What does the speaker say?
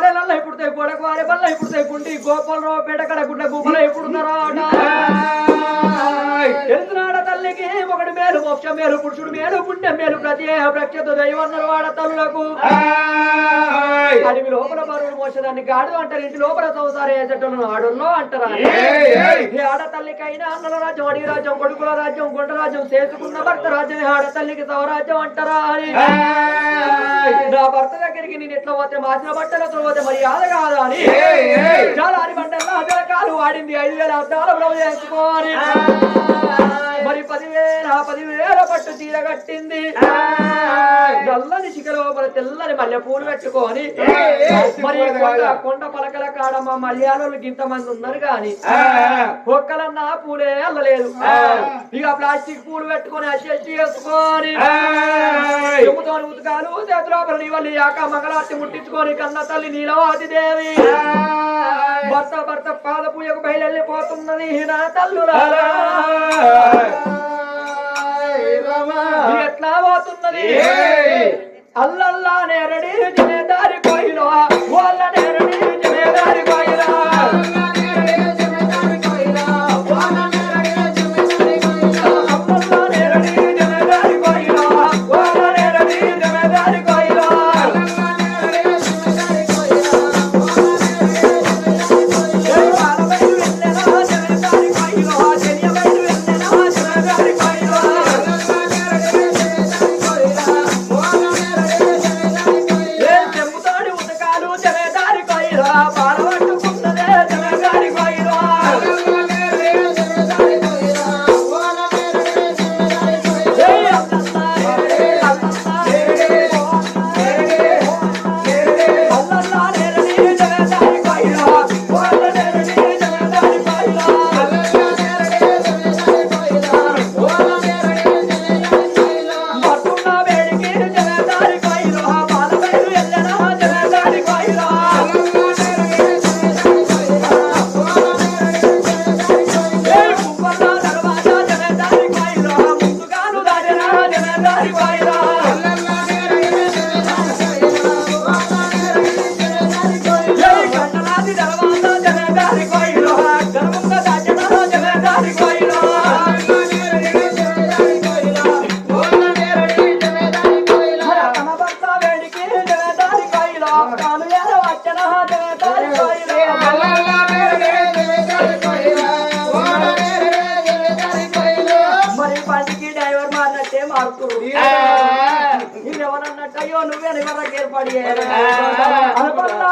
అరెలల్ల ఇప్పుడుతాయి గోడకు వారే బల్ల ఇప్పుడుతాయి గుండి గోపాలరావు పేటకడ గుడ్డ గుబ్బల ఇప్పుడుతారా? తెలుసునాడ తల్లికి ఒకటి మేలు మోక్ష మేలు పురుషుడు మేలు పుణ్యం మేలు ప్రతి ప్రఖ్యత దైవన్నరు వాడ తల్లులకు. అడవి లోపల బరువులు మోసదాన్ని గాడు అంటారు ఇంటి లోపల సంసారం వేసేటోళ్ళను ఆడుల్లో అంటారా? ఆడతల్లికైనా అన్నల రాజ్యం అడిగి రాజ్యం కొడుకుల రాజ్యం గుండ రాజ్యం చేసుకున్న భర్త రాజ్యం ఆడతల్లికి సవరాజ్యం అంటారా అని. నా భర్త దగ్గరికి నేను ఎట్లా పోతే? మాసిన బట్టలతో పోతే? మర్యాద కాదా అని. చాలా అని బండల్లో అదే కాలు వాడింది. ఐదు వేల అద్దాల బ్లౌజ్ వేసుకోవాలి మరి పదివేల పదివేల పట్టు చీర కట్టింది. నల్లని చిక లోపల తెల్లని మల్లె పూలు పెట్టుకొని. మరి కొండ కొండ కాడ మా మలయాళంలో ఇంతమంది ఉన్నారు గాని ఒక్కలన్నా పూలే అల్లలేదు. ఇక ప్లాస్టిక్ పూలు పెట్టుకొని అచ్చి చేసుకొని ఉతకాలు చేతులోపల నీవల్లి యాక మంగళార్తి ముట్టించుకొని కన్న తల్లి నీలవాది దేవి భర్త భర్త పాద పూజకు బయలుపోతున్నది నా ఇది ఎట్లా పోతున్నది? అల్లల్లా నేరడి మరి బండికి డ్రైవర్ మారినట్టే మారుతురు ఇది ఎవరన్నట్టు అయ్యో నువ్వే నివరకు ఏర్పడి అనుకున్నది